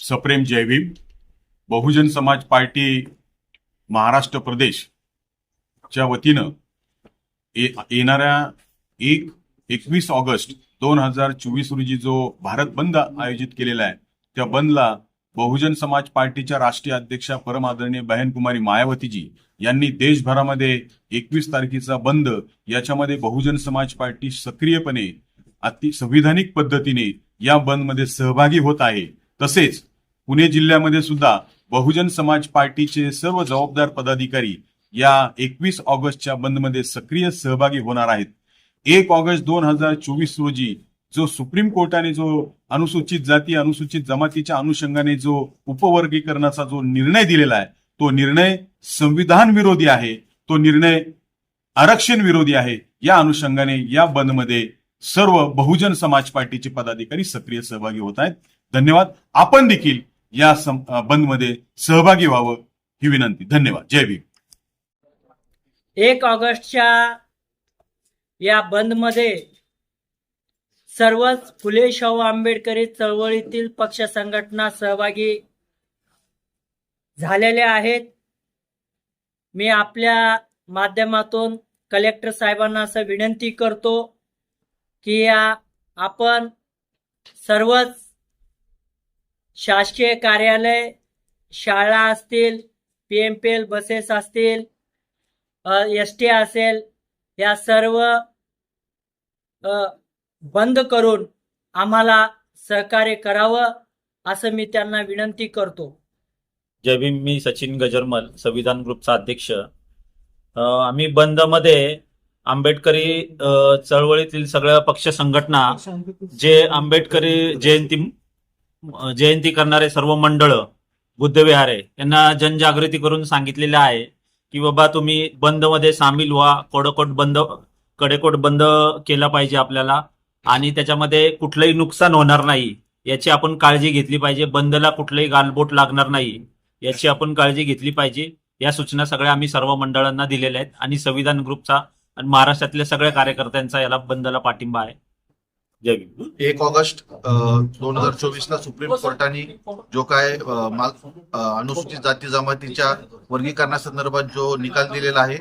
सप्रेम जयभीम बहुजन समाज पार्टी महाराष्ट्र प्रदेश च्या वतीनं येणाऱ्या एक एकवीस ऑगस्ट दोन हजार चोवीस रोजी जो भारत बंद आयोजित केलेला आहे त्या बंदला बहुजन समाज पार्टीच्या राष्ट्रीय अध्यक्षा परम आदरणीय बहनकुमारी मायावतीजी यांनी देशभरामध्ये एकवीस तारखेचा बंद याच्यामध्ये बहुजन समाज पार्टी सक्रियपणे अति संविधानिक पद्धतीने या बंदमध्ये सहभागी होत आहे. तसेच पुणे जिल्ह्यामध्ये सुद्धा बहुजन समाज पार्टीचे सर्व जबाबदार पदाधिकारी या एकवीस ऑगस्टच्या बंदमध्ये सक्रिय सहभागी होणार आहेत. एक ऑगस्ट दोन हजार चोवीस रोजी जो सुप्रीम कोर्टाने जो अनुसूचित जाती अनुसूचित जमातीच्या अनुषंगाने जो उपवर्गीकरणाचा जो निर्णय दिलेला आहे तो निर्णय संविधान विरोधी आहे तो निर्णय आरक्षण विरोधी आहे या अनुषंगाने या बंदमध्ये सर्व बहुजन समाज पार्टीचे पदाधिकारी सक्रिय सहभागी होत आहेत. धन्यवाद. आपण देखील या बंदमध्ये सहभागी व्हावं ही विनंती. धन्यवाद. जय भीम. एक ऑगस्टच्या या बंदमध्ये सर्वच फुले शाहू आंबेडकरी चळवळीतील पक्ष संघटना सहभागी झालेल्या आहेत. मी आपल्या माध्यमातून कलेक्टर साहेबांना असं विनंती करतो की या आपण सर्वच शासकीय कार्यालय शाळा असतील P M P L buses असतील एस टी असेल या सर्व बंद करून आम्हाला सहकार्य करावं असं मी त्यांना विनंती करतो. जय भीम मी सचिन गजरमल संविधान ग्रुपचा अध्यक्ष. आम्ही बंदमध्ये आंबेडकरी चळवळीतील सगळ्या पक्ष संघटना जे आंबेडकरी जयंती जयंती करणारे सर्व मंडळ बुद्धविहारे यांना जनजागृती करून सांगितलेलं आहे की बाबा तुम्ही बंदमध्ये सामील व्हा कोडकोट बंद कडेकोट बंद केला पाहिजे आपल्याला. आणि त्याच्यामध्ये कुठलंही नुकसान होणार नाही याची आपण काळजी घेतली पाहिजे. बंदला कुठलंही गालबोट लागणार नाही याची आपण काळजी घेतली पाहिजे. या सूचना सगळ्या आम्ही सर्व मंडळांना दिलेल्या आहेत आणि संविधान ग्रुपचा आणि महाराष्ट्रातल्या सगळ्या कार्यकर्त्यांचा याला बंदला पाठिंबा आहे. एक ऑगस्ट दोन हजार चोवीस ला सुप्रीम कोर्टाने जो काय अनुसूचित जाती जमातीच्या वर्गीकरणासंदर्भात जो निकाल दिलेला आहे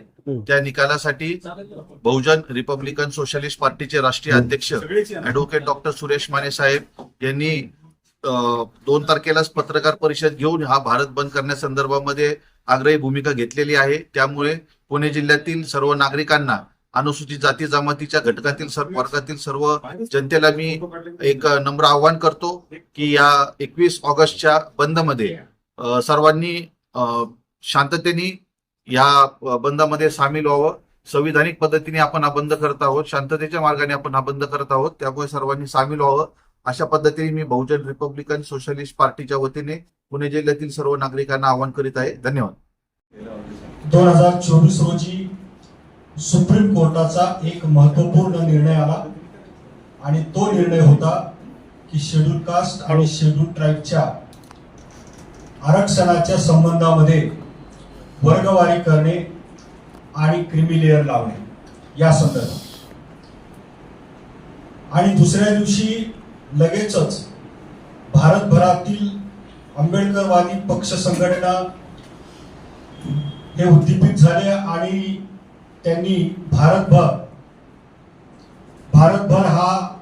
त्या निकालासाठी बहुजन रिपब्लिकन सोशलिस्ट पार्टीचे राष्ट्रीय अध्यक्ष ऍडव्होकेट डॉक्टर सुरेश माने साहेब यांनी दोन तारखेलाच पत्रकार परिषद घेऊन हा भारत बंद करण्यासंदर्भामध्ये आग्रही भूमिका घेतलेली आहे. त्यामुळे पुणे जिल्ह्यातील सर्व नागरिकांना अनुसूचित जाती जमातीच्या घटकातील सर्व वर्गातील सर्व जनतेला मी एक नम्र आवाहन करतो की या एकवीस ऑगस्टच्या बंदमध्ये अ, सर्वांनी शांततेने या बंदमध्ये सामील व्हावं. संविधानिक पद्धतीने आपण हा बंद करत आहोत. शांततेच्या मार्गाने आपण हा बंद करत आहोत. त्यामुळे सर्वांनी सामील व्हावं. अशा पद्धतीने मी बहुजन रिपब्लिकन सोशलिस्ट पार्टीच्या वतीने पुणे जिल्ह्यातील सर्व नागरिकांना आवाहन करीत आहे. धन्यवाद. दोन हजार चोवीस रोजी सुप्रीम कोर्टाचा एक महत्त्वपूर्ण निर्णय आला. आणि तो निर्णय होता की शेड्यूल कास्ट आणि शेड्यूल ट्राईबच्या आरक्षणाच्या संबंधामध्ये वर्गवारी करणे आणि क्रिमी लेअर लावणे या संदर्भात. आणि दुसऱ्या दिवशी लगेचच भारतभरातील आंबेडकरवादी पक्ष संघटना हे उद्दीपित झाले आणि त्यांनी भारतभर भारतभर हा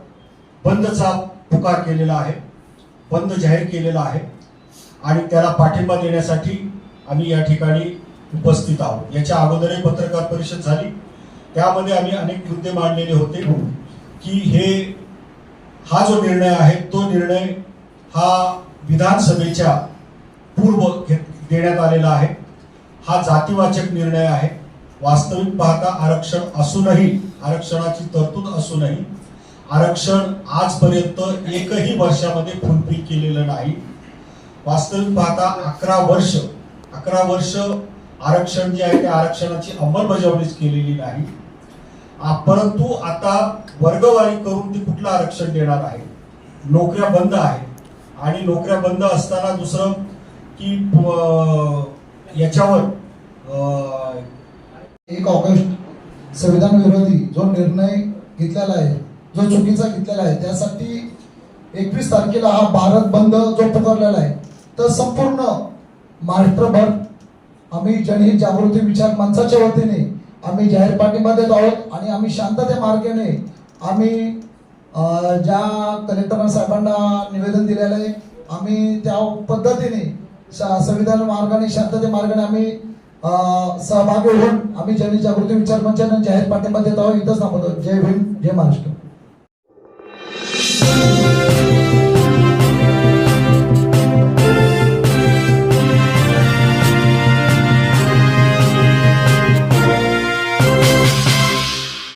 बंदचा पुकार केलेला आहे बंद जाहीर केलेला आहे. आणि त्याला पाठिंबा देण्यासाठी आम्ही या ठिकाणी उपस्थित आहोत. याच्या अगोदरही पत्रकार परिषद झाली. त्यामध्ये आम्ही अनेक मुद्दे मांडलेले होते की हे हा जो निर्णय आहे तो निर्णय हा विधानसभेच्या पूर्व घेत देण्यात आलेला आहे. हा जातीवाचक निर्णय आहे. वास्तविक पाहता आरक्षण असूनही आरक्षणाची तरतूद असूनही आरक्षण आजपर्यंत एकही वर्षामध्ये फुलफिल केलेलं नाही. वास्तविक पाहता अकरा वर्ष अकरा वर्ष आरक्षण जे आहे त्या आरक्षणाची अंमलबजावणीच केलेली नाही. परंतु आता वर्गवारी करून ते कुठलं आरक्षण देणार आहे? नोकऱ्या बंद आहे आणि नोकऱ्या बंद असताना दुसरं की याच्यावर एक ऑगस्ट संविधान विरोधी जो निर्णय घेतलेला आहे जो चुकीचा घेतलेला आहे त्यासाठी एकवीस तारखेला हा भारत बंद जो पुकारलेला आहे तर संपूर्ण महाराष्ट्रभर आम्ही जनहित जागृती विचार मंचाच्या वतीने आम्ही जाहीर पाठिंबा देत आहोत आणि आम्ही शांतते मार्गाने आम्ही ज्या कलेक्टर साहेबांना निवेदन दिलेलं आहे आम्ही त्या पद्धतीने संविधान मार्गाने शांतते मार्गाने आम्ही सहभागी होऊन आम्ही जनजागृती विचार मंचाने जाहीर पाठिंबा देत आहोत इथंच थांबवतो. जय भीम जय महाराष्ट्र.